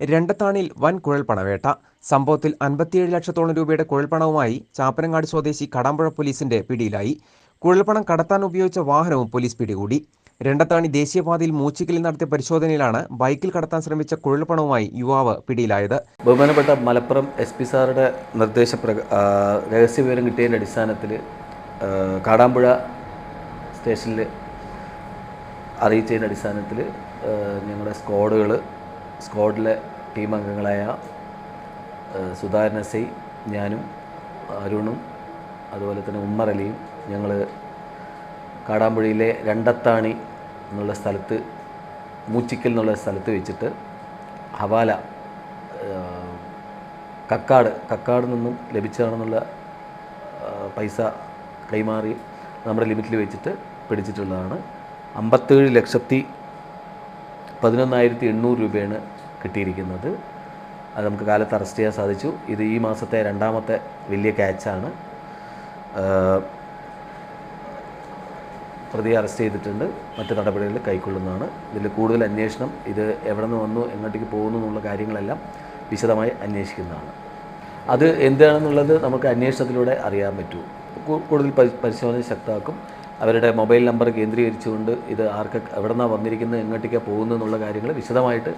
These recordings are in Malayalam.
രണ്ടത്താണിൽ വൻ കുഴൽപ്പണവേട്ട. സംഭവത്തിൽ അൻപത്തിയേഴ് ലക്ഷത്തോളം രൂപയുടെ കുഴൽപ്പണവുമായി ചാപ്പനങ്ങാട് സ്വദേശി കടാമ്പുഴ പോലീസിന്റെ പിടിയിലായി. കുഴൽപ്പണം കടത്താൻ ഉപയോഗിച്ച വാഹനവും പോലീസ് പിടികൂടി. രണ്ടത്താണി ദേശീയപാതയിൽ മൂച്ചിക്കലിൽ നടത്തിയ പരിശോധനയിലാണ് ബൈക്കിൽ കടത്താൻ ശ്രമിച്ച കുഴൽപ്പണവുമായി യുവാവ് പിടിയിലായത്. ബഹുമാനപ്പെട്ട മലപ്പുറം എസ് പി സാറുടെ നിർദ്ദേശപ്രക രഹസ്യവിവരം കിട്ടിയതിന്റെ അടിസ്ഥാനത്തിൽ കാടാമ്പുഴ സ്റ്റേഷനിൽ അറിയിച്ചതിന്റെ അടിസ്ഥാനത്തിൽ ഞങ്ങളുടെ സ്ക്വാഡുകൾ സ്ക്വാഡിലെ ടീം അംഗങ്ങളായ സുധാകരൻ എസ് ഐ ഞാനും അരുണും അതുപോലെ തന്നെ ഉമ്മർ അലിയും ഞങ്ങൾ കാടാമ്പുഴയിലെ രണ്ടത്താണി എന്നുള്ള സ്ഥലത്ത് മൂച്ചിക്കൽ എന്നുള്ള സ്ഥലത്ത് വെച്ചിട്ട് ഹവാല കക്കാട് കക്കാട് നിന്നും ലഭിച്ചതാണെന്നുള്ള പൈസ കൈമാറി നമ്മുടെ ലിമിറ്റിൽ വെച്ചിട്ട് പിടിച്ചിട്ടുള്ളതാണ്. അമ്പത്തേഴ് ലക്ഷത്തി പതിനൊന്നായിരത്തി എണ്ണൂറ് രൂപയാണ് കിട്ടിയിരിക്കുന്നത്. അത് നമുക്ക് കാലത്ത് അറസ്റ്റ് ചെയ്യാൻ സാധിച്ചു. ഇത് ഈ മാസത്തെ രണ്ടാമത്തെ വലിയ ക്യാച്ചാണ് പ്രതിയെ അറസ്റ്റ് ചെയ്തിട്ടുണ്ട്. മറ്റ് നടപടികൾ കൈക്കൊള്ളുന്നതാണ്. ഇതിൽ കൂടുതൽ അന്വേഷണം ഇത് എവിടെ നിന്ന് വന്നു എങ്ങോട്ടേക്ക് പോകുന്നു എന്നുള്ള കാര്യങ്ങളെല്ലാം വിശദമായി അന്വേഷിക്കുന്നതാണ്. അത് എന്താണെന്നുള്ളത് നമുക്ക് അന്വേഷണത്തിലൂടെ അറിയാൻ പറ്റൂ. കൂടുതൽ പരി- പരിശോധന ശക്തമാക്കും. അവരുടെ മൊബൈൽ നമ്പർ കേന്ദ്രീകരിച്ചുകൊണ്ട് ഇത് ആർക്ക് എവിടെ നിന്നാണ് വന്നിരിക്കുന്നത് എങ്ങോട്ടേക്കാണ് പോകുന്നത് എന്നുള്ള കാര്യങ്ങൾ വിശദമായിട്ട്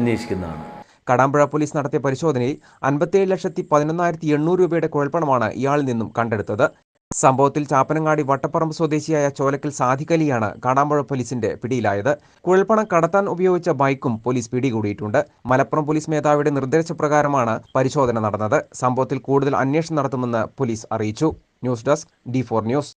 അന്വേഷിക്കുന്നതാണ്. കടാമ്പുഴ പോലീസ് നടത്തിയ പരിശോധനയിൽ അൻപത്തിയേഴ് ലക്ഷത്തി പതിനൊന്നായിരത്തി എണ്ണൂറ് രൂപയുടെ കുഴൽപ്പണമാണ് ഇയാളിൽ നിന്നും കണ്ടെടുത്തത്. സംഭവത്തിൽ ചാപ്പനങ്ങാടി വട്ടപ്പറമ്പ് സ്വദേശിയായ ചോലക്കൽ സാധിക്കലിയാണ് കാടാമ്പുഴ പോലീസിന്റെ പിടിയിലായത്. കുഴൽപ്പണം കടത്താൻ ഉപയോഗിച്ച ബൈക്കും പോലീസ് പിടികൂടിയിട്ടുണ്ട്. മലപ്പുറം പോലീസ് മേധാവിയുടെ നിർദ്ദേശപ്രകാരമാണ് പരിശോധന നടന്നത്. സംഭവത്തിൽ കൂടുതൽ അന്വേഷണം നടത്തുമെന്ന് പോലീസ് അറിയിച്ചു. News desk D news.